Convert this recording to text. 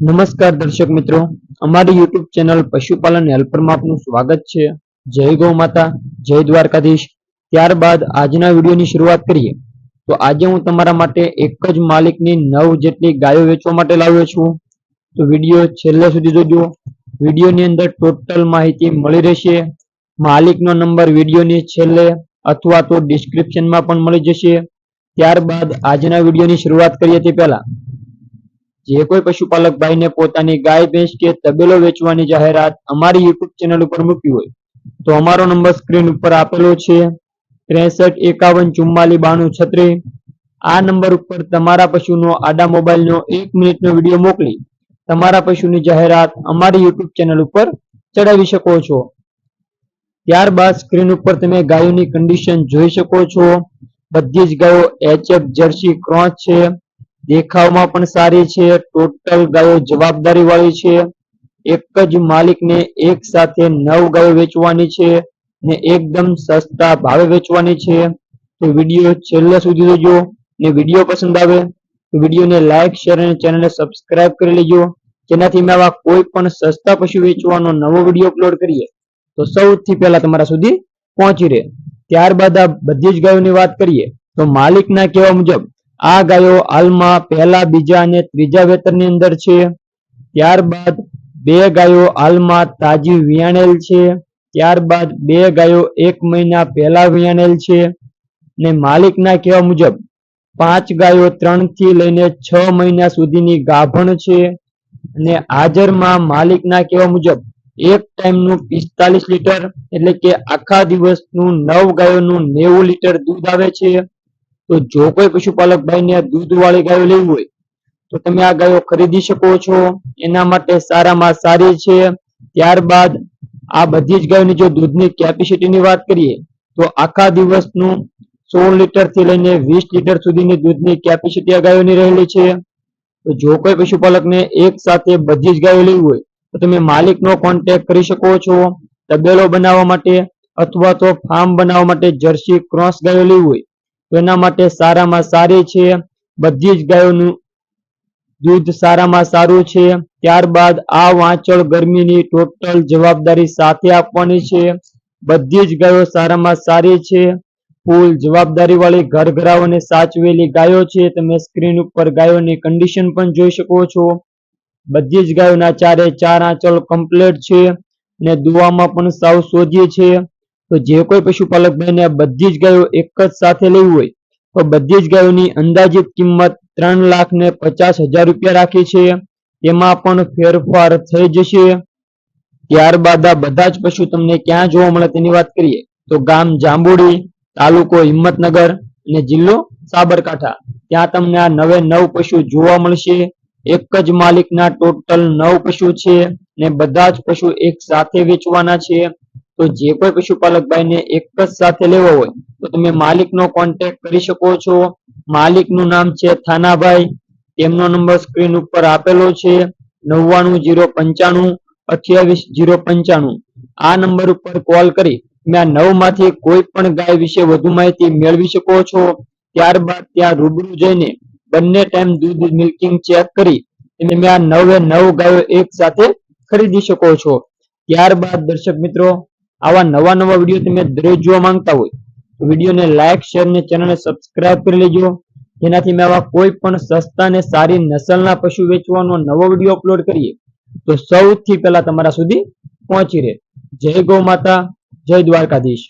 નમસ્કાર દર્શક મિત્રો. અમારી યુટ્યુબ ચેનલ પશુપાલન હેલ્પરમાં આપનું સ્વાગત છે. જય ગૌ માતા, જય દ્વારકાધીશ. ત્યારબાદ આજના વિડીયોની શરૂઆત કરીએ. તો આજે હું તમારા માટે એક જ માલિકની નવ જેટલી ગાયો વેચવા માટે લાવ્યો છું. તો વીડિયો છેલ્લે સુધી જોજો. વિડીયોની અંદર ટોટલ માહિતી મળી રહેશે. માલિકનો નંબર વિડીયોની છેલ્લે અથવા તો ડિસ્ક્રિપ્શનમાં પણ મળી જશે. ત્યારબાદ આજના વિડીયોની શરૂઆત કરીએ તે પહેલા. જે કોઈ પશુપાલક ભાઈને પોતાની ગાય, ભેંસ કે તબેલો વેચવાની જાહેરાત અમારી યુટ્યુબ ચેનલ ઉપર મૂકી હોય, તો અમારો નંબર સ્ક્રીન ઉપર આપેલો છે, ત્રેસઠ એકાવન ચુમ્માલી બાણું છત્રી આ નંબર ઉપર તમારા પશુનો આડા મોબાઈલનો એક મિનિટનો વીડિયો મોકલી, તમારા પશુની જાહેરાત અમારી યુટ્યુબ ચેનલ ઉપર ચડાવી શકો છો. ત્યારબાદ સ્ક્રીન ઉપર તમે ગાયોની કન્ડિશન જોઈ શકો છો. બધી જ ગાયો એચએફ જર્સી ક્રોસ છે. દેખાવમાં પણ સારી છે, ટોટલ ગાયો જવાબદારી વાળી છે. એક જ માલિકને એક સાથે નવ ગાયો વેચવાની છે ને એકદમ સસ્તા ભાવે વેચવાની છે. તો વીડિયો છેલ્લે સુધી જોજો ને વીડિયો પસંદ આવે તો વિડીયોને લાઈક, શેર અને ચેનલને સબસ્ક્રાઇબ કરી લેજો. જેનાથી મેં આવા કોઈ પણ સસ્તા પશુ વેચવાનો નવો વીડિયો અપલોડ કરીએ. તો સૌથી પહેલા તમારા સુધી પહોંચી રહે. ત્યારબાદ આ બધી જ ગાયોની વાત કરીએ તો માલિકના કહેવા મુજબ આ ગાયો હાલમાં પહેલા, બીજા અને ત્રીજા વેતરની અંદર છે. ત્યારબાદ બે ગાયો હાલમાં તાજી વિયાણેલ છે. ત્યારબાદ બે ગાયો એક મહિના પહેલા વિયાણેલ છે ને માલિકના કહેવા મુજબ પાંચ ગાયો ત્રણથી લઈને છ મહિના સુધીની ગાભણ છે અને હાજરમાં માલિકના કહેવા મુજબ એક ટાઈમનું પિસ્તાલીસ લીટર એટલે કે આખા દિવસનું નવ ગાયોનું નેવું લીટર દૂધ આવે છે. તો જો કોઈ પશુપાલક ભાઈને દૂધ વાળી ગાયો લેવી હોય, તો તમે આ ગાયો ખરીદી શકો છો. એના માટે સારામાં સારી છે. ત્યારબાદ આ બધી જ ગાયોની જો દૂધની કેપેસિટીની વાત કરીએ, તો આખા દિવસનું સોળ લીટરથી લઈને વીસ લીટર સુધીની દૂધની કેપેસિટી આ ગાયોની રહેલી છે. તો જો કોઈ પશુપાલકને એક સાથે બધી જ ગાયો લેવી હોય, તો તમે માલિકનો કોન્ટેક્ટ કરી શકો છો. તબેલો બનાવવા માટે અથવા તો ફાર્મ બનાવવા માટે જર્સી ક્રોસ ગાયો લેવી હોય તો એના માટે સારામાં સારી છે. બધી જ ગાયોનું દૂધ સારામાં સારું છે. ત્યારબાદ આ વાંચળ ગરમીની ટોટલ જવાબદારી સાથે આપવાની છે. બધી જ ગાયો સારામાં સારી છે. ફૂલ જવાબદારી વાળી ઘર ઘરાઓને સાચવેલી ગાયો છે. તમે સ્ક્રીન ઉપર ગાયોની કન્ડિશન પણ જોઈ શકો છો. બધી જ ગાયોના ચારે ચાર આંચળ કમ્પ્લીટ છે. ને દુવામાં પણ સાવ સોજી છે. તો જે કોઈ પશુપાલક ભાઈને આ બધી જ ગાયો એક જ સાથે લેવી હોય, તો બધી જ ગાયોની અંદાજિત કિંમત ત્રણ લાખ ને પચાસ હજાર રૂપિયા રાખી છે. તેમાં પણ ફેરફાર થઈ જશે. ત્યારબાદ આ બધા જ પશુ તમને ક્યાં જોવા મળે તેની વાત કરીએ. તો ગામ જાંબુડી, તાલુકો હિંમતનગર અને જિલ્લો સાબરકાંઠા. ત્યાં તમને આ નવે નવ પશુ જોવા મળશે. એક જ માલિકના ટોટલ નવ પશુ છે ને બધા જ પશુ એક સાથે વેચવાના છે. તો જે કોઈ પશુપાલક ભાઈને એક જ સાથે લેવો હોય, તો તમે માલિકનો કોન્ટેક્ટ કરી શકો છો. માલિકનું નામ છે થાનાભાઈ. તેમનો નંબર સ્ક્રીન ઉપર આપેલો છે. નવ્વાણું જીરો પંચાણું અઠ્યાવીસ જીરો પંચાણું. આ નંબર ઉપર કોલ કરી તમે આ નવમાંથી કોઈ પણ ગાય વિશે વધુ માહિતી મેળવી શકો છો. ત્યારબાદ ત્યાં રૂબરૂ જઈને બંને ટાઈમ દૂધ મિલ્કિંગ ચેક કરી તમે આ નવે નવ ગાયો એક સાથે ખરીદી શકો છો. ત્યારબાદ દર્શક મિત્રો આવા નવા નવા વીડિયો તમે દરરોજ જોવા માંગતા હોય, તો વિડીયોને લાઈક શેર ને ચેનલને સબસ્ક્રાઇબ કરી લેજો. જેનાથી મેં આવા કોઈ પણ સસ્તા ને સારી નસલના પશુ વેચવાનો નવો વીડિયો અપલોડ કરીએ, તો સૌથી પહેલા તમારા સુધી પહોંચી રહે. જય ગૌ માતા, જય દ્વારકાધીશ.